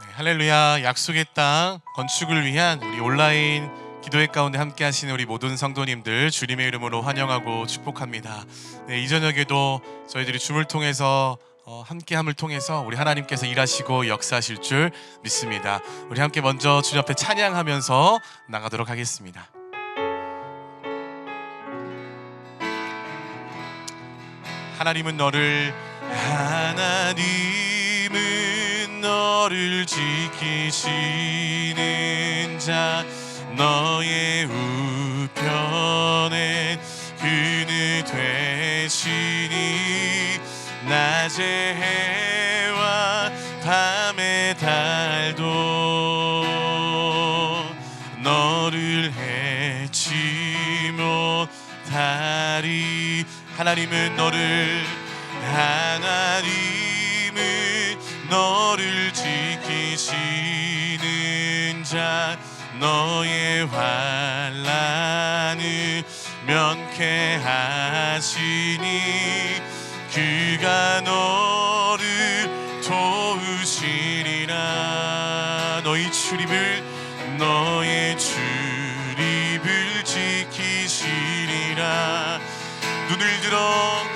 네, 할렐루야 약속의 땅 건축을 위한 우리 온라인 기도회 가운데 함께 하시는 우리 모든 성도님들 주님의 이름으로 환영하고 축복합니다. 네, 이 저녁에도 저희들이 줌을 통해서 어, 함께함을 통해서 우리 하나님께서 일하시고 역사하실 줄 믿습니다. 우리 함께 먼저 주님 앞에 찬양하면서 나가도록 하겠습니다. 하나님은 너를 하나님은 너를 지키시는 자 너의 우편에 그늘 되시니 낮의 해와 밤의 달도 너를 해치 못하리 하나님은 너를 너의 환란을 면케하시니 그가 너를 도우시리라. 너희 출입을 너의 출입을 지키시리라. 눈을 들어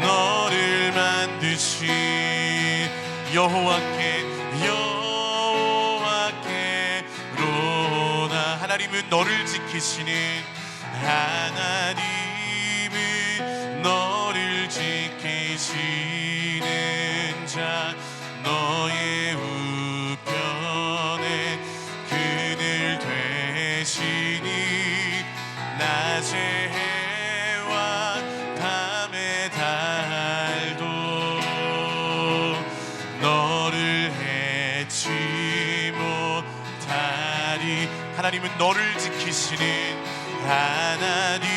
너를 만드신 여호와께 여호와께로나. 하나님은 너를 지키시는 하나님은 너를 지키시는 자 하나님은 너를 지키시는 하나님은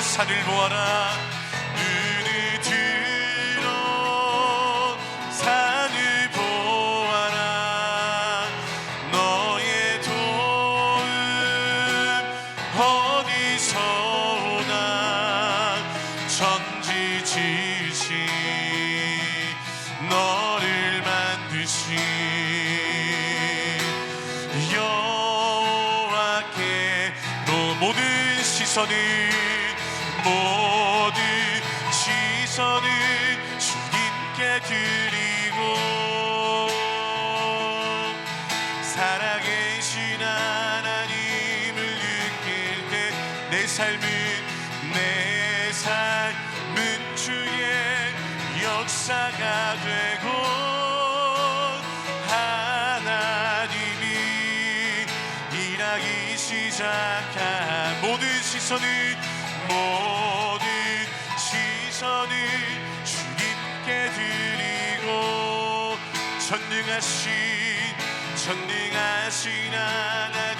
산을 보아라. 눈을 들어 산을 보아라. 너의 도움 어디서 오나 천지지신 너를 만드신 여호와께 너 모든 시선을 모든 시선을 주님께 드리고 살아계신 하나님을 느낄 때 내 삶은 내 삶은 주의 역사가 되고 하나님이 일하기 시작한 모든 시선을 모든 시선을 주님께 드리고 전능하신 전능하신 하나님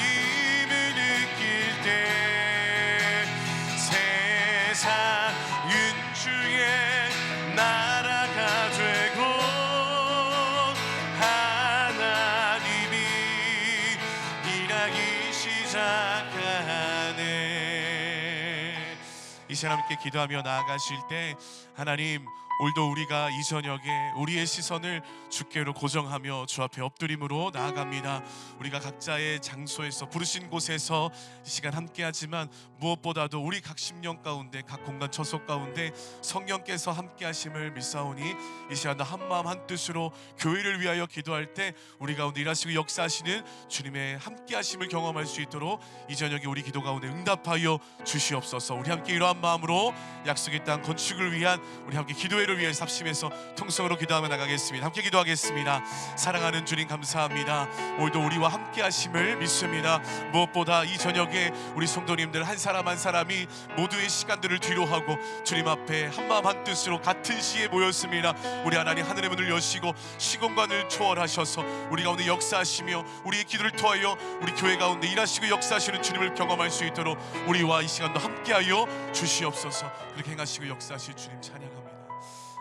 이 함께 기도하며 나아가실 때 하나님 오늘도 우리가 이 저녁에 우리의 시선을 주께로 고정하며 주 앞에 엎드림으로 나아갑니다. 우리가 각자의 장소에서 부르신 곳에서 이 시간 함께하지만 무엇보다도 우리 각 심령 가운데 각 공간 처소 가운데 성령께서 함께하심을 믿사오니 이 시간 한 마음 한 뜻으로 교회를 위하여 기도할 때 우리 가운데 일하시고 역사하시는 주님의 함께하심을 경험할 수 있도록 이 저녁에 우리 기도 가운데 응답하여 주시옵소서. 우리 함께 이러한 마음으로 약속의 땅 건축을 위한 우리 함께 기도해 교회를 위해 삽심해서 통성으로 기도하며 나가겠습니다. 함께 기도하겠습니다. 사랑하는 주님 감사합니다. 오늘도 우리와 함께 하심을 믿습니다. 무엇보다 이 저녁에 우리 성도님들 한 사람 한 사람이 모두의 시간들을 뒤로하고 주님 앞에 한마음 한뜻으로 같은 시에 모였습니다. 우리 하나님 하늘의 문을 여시고 시공간을 초월하셔서 우리 가운데 역사하시며 우리의 기도를 통하여 우리 교회 가운데 일하시고 역사하시는 주님을 경험할 수 있도록 우리와 이 시간도 함께하여 주시옵소서. 그렇게 행하시고 역사하실 주님 찬양합니다.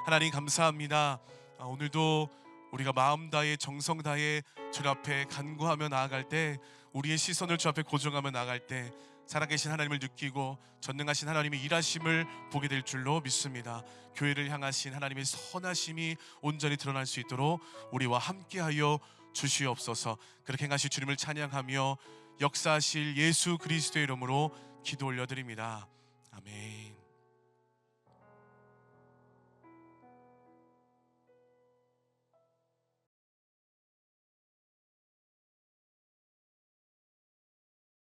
하나님 감사합니다. 아, 오늘도 우리가 마음 다해 정성 다해 주 앞에 간구하며 나아갈 때 우리의 시선을 주 앞에 고정하며 나아갈 때 살아계신 하나님을 느끼고 전능하신 하나님의 일하심을 보게 될 줄로 믿습니다. 교회를 향하신 하나님의 선하심이 온전히 드러날 수 있도록 우리와 함께하여 주시옵소서. 그렇게 행하실 주님을 찬양하며 역사하실 예수 그리스도의 이름으로 기도 올려드립니다. 아멘.